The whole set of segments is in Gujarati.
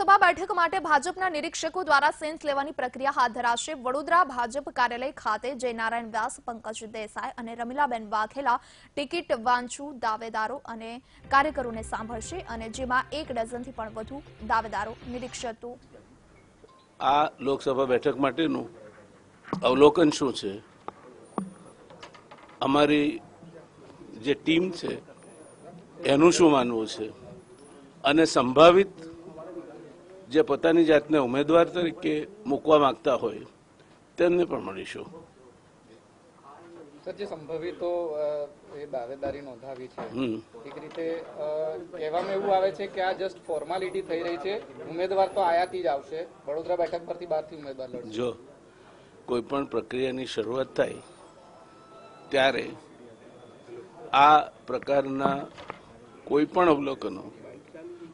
લોકસભા બેઠક માટે ભાજપના નિરીક્ષકો દ્વારા સેન્સ લેવાની પ્રક્રિયા હાથ ધરાશે. વડોદરા ભાજપ કાર્યાલય ખાતે જયનારાયણ વ્યાસ, પંકજ દેસાઈ અને રમીલાબેન વાઘેલા ટિકિટ વાંચુ દાવેદારો અને કાર્યકરોને સાંભળશે અને જેમાં એક ડઝનથી પણ વધુ દાવેદારો નિરીક્ષકો આ લોકસભા બેઠક માટેનું અવલોકન શું છે? અમારી જે ટીમ છે, એનું શું માનવું છે? અને સંભવિત જે પોતાની જાતને ઉમેદવાર તરીકે મૂકવા માંગતા હોય તેમને પણ મળીશું. સર જે સંભવિતો એ દાવેદારી નોંધાવી છે. એક રીતે કહેવામાં એવું આવે છે કે આ જસ્ટ ફોર્માલિટી થઈ રહી છે. ઉમેદવાર તો આયાથી જ આવશે. વડોદરા બેઠક પરથી બહારથી ઉમેદવાર લડશે. જો કોઈ પણ પ્રક્રિયાની શરૂઆત થાય ત્યારે આ પ્રકારના કોઈ પણ અવલોકનો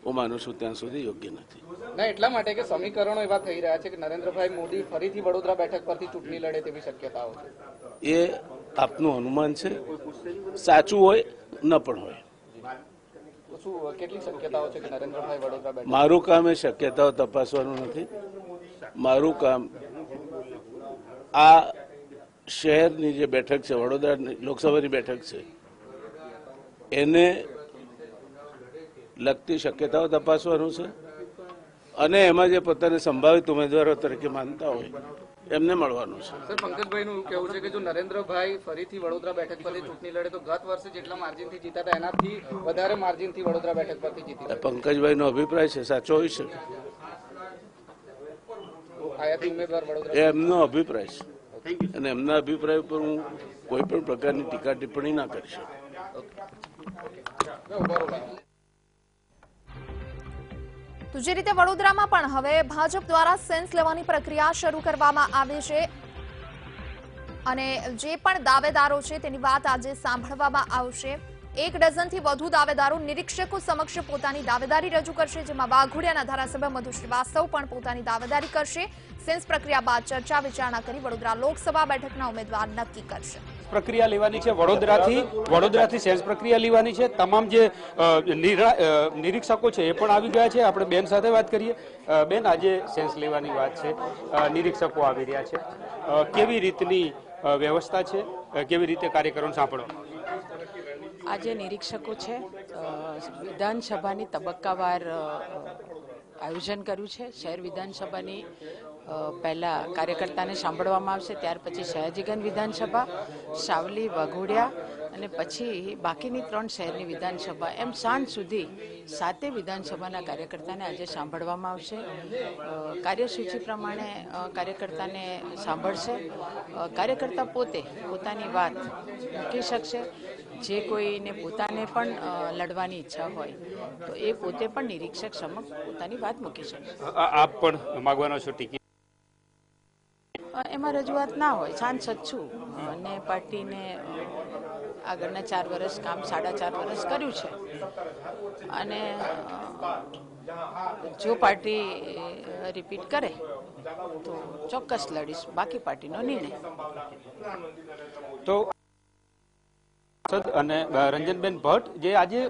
હું માનું છું ત્યાં સુધી યોગ્ય નથી. ના એટલા માટે કે સમીકરણો એવા થઈ રહ્યા છે કે નરેન્દ્રભાઈ મોદી ફરીથી વડોદરા બેઠક પરથી ચૂંટણી લડે તેવી શક્યતાઓ છે. એ આપનું અનુમાન છે. સાચું હોય ન પણ હોય. કેટલી શક્યતાઓ છે કે નરેન્દ્રભાઈ વડોદરા બેઠક મારું કામ એ શક્યતાઓ તપાસવાનું નથી. મારું કામ આ શહેરની જે બેઠક છે વડોદરા લોકસભાની બેઠક છે એને લગતી શક્યતાઓ તપાસવાનું છે. અને એમાં જે પોતાને સંભાવિત ઉમેદવારો તરીકે માનતા હોય એમને મળવાનું છે. સર પંકજભાઈનું નું કહેવું છે કે જો નરેન્દ્રભાઈ ફરીથી વડોદરા બેઠક પરથી ચૂંટણી લડે તો ગત વર્ષે જેટલા માર્જિનથી જીતા હતા એનાથી વધારે માર્જિનથી વડોદરા બેઠક પરથી જીતી પંકજભાઈ પંકજભાઈનો અભિપ્રાય છે સાચો હોય છે? એમનો અભિપ્રાય છે. અને એમના અભિપ્રાય ઉપર હું કોઈ પણ પ્રકારની ટીકા ટિપ્પણી ના કરી શકું. તો જે રીતે વડોદરામાં પણ હવે ભાજપ દ્વારા સેન્સ લેવાની પ્રક્રિયા શરૂ કરવામાં આવી છે અને જે પણ દાવેદારો છે તેની વાત આજે સાંભળવામાં આવશે. એક ડઝનથી વધુ દાવેદારો નિરીક્ષકો સમક્ષ પોતાની દાવેદારી રજૂ કરશે, જેમાં વાઘોડિયાના ધારાસભ્ય મધુ શ્રીવાસ્તવ પણ પોતાની દાવેદારી કરશે. સેન્સ પ્રક્રિયા બાદ ચર્ચા વિચારણા કરી વડોદરા લોકસભા બેઠકના ઉમેદવાર નક્કી કરશે. પ્રક્રિયા લેવાની છે વડોદરાથી વડોદરાથી સેન્સ પ્રક્રિયા લેવાની છે. તમામ જે નિરીક્ષકો છે એ પણ આવી ગયા છે. આપણે બેન સાથે વાત કરીએ. બેન, આજે સેન્સ લેવાની વાત છે. નિરીક્ષકો આવી રહ્યા છે. કેવી રીતની વ્યવસ્થા છે? કેવી રીતે કાર્યક્રમ સાંભળવા? આજે નિરીક્ષકો છે વિધાનસભાની તબક્કાવાર આયોજન કર્યું છે શહેર વિધાનસભાની પહેલા કાર્યકર્તાને સાંભળવામાં આવશે, ત્યાર પછી સયાજીગંજ વિધાનસભા, સાવલી, વાઘોડિયા અને પછી બાકીની ત્રણ શહેરની વિધાનસભા. એમ સાંજ સુધી સાતે વિધાનસભાના કાર્યકર્તાને આજે સાંભળવામાં આવશે. કાર્યસૂચિ પ્રમાણે કાર્યકર્તાને સાંભળશે. કાર્યકર્તા પોતે પોતાની વાત મૂકી શકશે. જે કોઈને પોતાને પણ લડવાની ઈચ્છા હોય, તો એ પોતે પણ નિરીક્ષક સમક્ષ પોતાની વાત મૂકી શકશે. આપ પણ માગવાનો છો ટિકિટ? એમાં રજૂઆત ના હોય સાંસદ છું. અને પાર્ટીને આગળના ચાર વર્ષ કામ, સાડા ચાર વર્ષ કર્યું છે. અને જો પાર્ટી રિપીટ કરે, તો ચોક્કસ લડીશ. બાકી પાર્ટીનો નિર્ણય. તો સાંસદ અને રંજનબેન ભટ્ટ જે આજે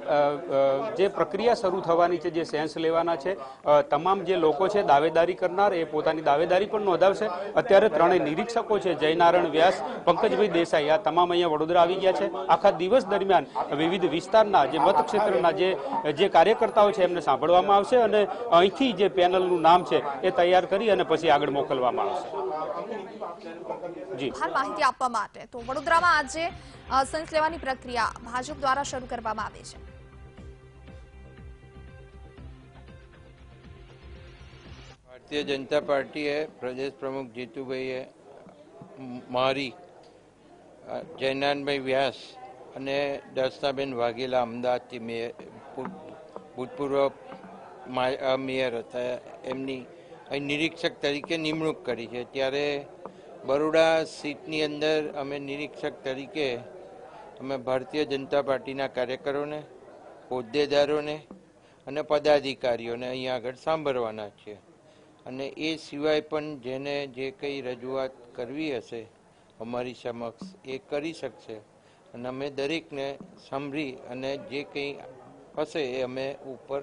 જે પ્રક્રિયા શરૂ થવાની છે, જે સેન્સ લેવાના છે તમામ જે લોકો છે, દાવેદારી કરનાર, એ પોતાની દાવેદારી પણ નોંધાવશે. અત્યારે ત્રણેય નિરીક્ષકો છે, જયનારાયણ વ્યાસ, પંકજભાઈ દેસાઈ, આ તમામ અહીંયા વડોદરા આવી ગયા છે. આખા દિવસ દરમિયાન વિવિધ વિસ્તારના જે મતક્ષેત્રના જે જે કાર્યકર્તાઓ છે, એમને સાંભળવામાં આવશે અને અહીંથી જે પેનલનું નામ છે, એ તૈયાર કરી અને પછી આગળ મોકલવામાં આવશે. જી. માહિતી આપવા માટે તો વડોદરામાં આજે સેન્સ લેવાની પ્રક્રિયા ભાજપ દ્વારા શરૂ કરવામાં આવી છે. ભારતીય જનતા પાર્ટીએ પ્રદેશ પ્રમુખ જીતુભાઈએ મારી જયનાનભાઈ વ્યાસ અને દર્શનાબેન વાઘેલા અમદાવાદથી મેયર ભૂતપૂર્વ મેયર હતા. એમની અહીં નિરીક્ષક તરીકે નિમણૂક કરી છે. ત્યારે બરોડા સીટની અંદર અમે નિરીક્ષક તરીકે અમે ભારતીય જનતા પાર્ટીના કાર્યકરોને, હોદ્દેદારોને અને પદાધિકારીઓને અહીંયા આગળ સાંભળવાના છીએ. અને એ સિવાય પણ જેને જે કંઈ રજૂઆત કરવી હશે, અમારી સમક્ષ એ કરી શકશે. અને અમે દરેકને સાંભળી અને જે કંઈ હશે એ અમે ઉપર